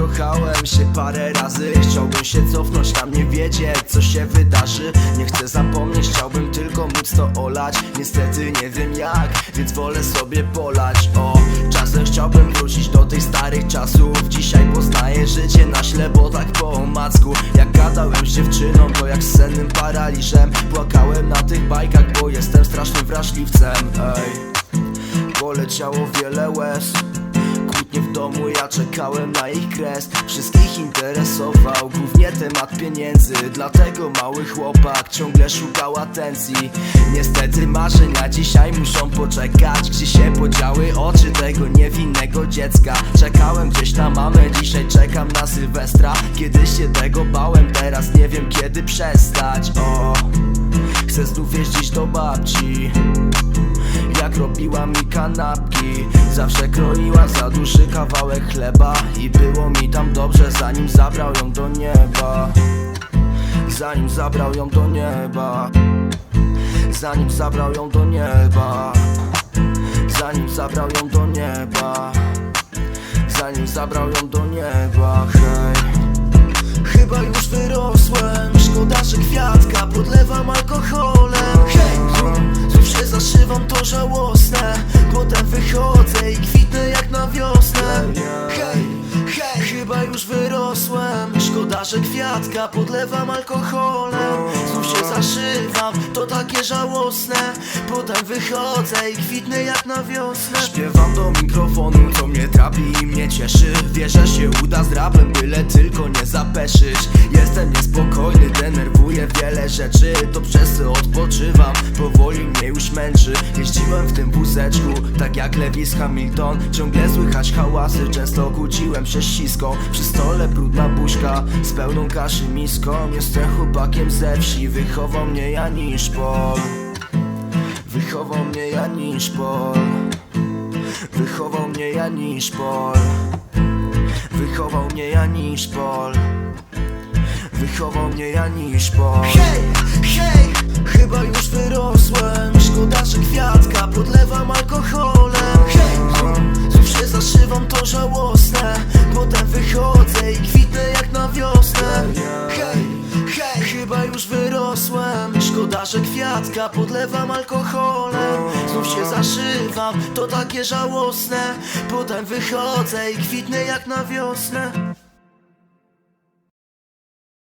Popłakałem się parę razy Chciałbym się cofnąć, tam nie wiedzieć co się wydarzy. Nie chcę zapomnieć, chciałbym tylko móc to olać. Niestety nie wiem jak, więc wolę sobie polać. O, czasem chciałbym wrócić do tych starych czasów. Dzisiaj poznaję życie na śle, bo tak po omacku. Jak gadałem z dziewczyną, to jak z sennym paraliżem. Płakałem na tych bajkach, bo jestem strasznym wrażliwcem. Ej Poleciało wiele łez Kłótnie w domu, ja czekałem na ich kres Wszystkich interesował głównie temat pieniędzy. Dlatego mały chłopak ciągle szukał atencji. Niestety marzenia dzisiaj muszą poczekać. Gdzie się podziały oczy tego niewinnego dziecka? Czekałem gdzieś na mamę, dzisiaj czekam na Sylwestra. Kiedyś się tego bałem, teraz nie wiem kiedy przestać. O, chcę znów jeździć do babci robiła mi kanapki. Zawsze kroiła za duży kawałek chleba I było mi tam dobrze zanim zabrał ją do nieba. Zanim zabrał ją do nieba. Zanim zabrał ją do nieba. Zanim zabrał ją do nieba. Zanim zabrał ją do nieba. Hej. Chyba już wyrosłem. Szkoda, że kwiatka podlewam alkoholem że kwiatka podlewam alkoholem. Znów się zaszywam, to takie żałosne. Potem wychodzę i kwitnę jak na wiosnę. Śpiewam do mikrofonu, to mnie trapi i mnie cieszy. Wierzę się uda z rapem, byle tylko nie zapeszyć. Jestem niespokojny, denerwuję wiele rzeczy. To przez co odpoczywam, powoli mnie już męczy. Jeździłem w tym wózeczku, tak jak Lewis Hamilton. Ciągle słychać hałasy, często kłóciłem się ściską Przy stole brudna buźka, z pełną kaszy miską Jestem chłopakiem ze wsi, wychował mnie Janisz Pol Wychował mnie Janisz Pol Wychował mnie Janisz Pol Wychował mnie Janisz Pol Wychował mnie Janisz Pol Hej, hej, chyba już wyrosłem. Szkoda, że kwiatka podlewam alkoholem. Hej, znów się zaszywam, to żałosne. Potem wychodzę i kwitnę jak na wiosnę. Hej, hej, chyba już wyrosłem. Szkoda, że kwiatka podlewam alkoholem. Znów się zaszywam, to takie żałosne. Potem wychodzę i kwitnę jak na wiosnę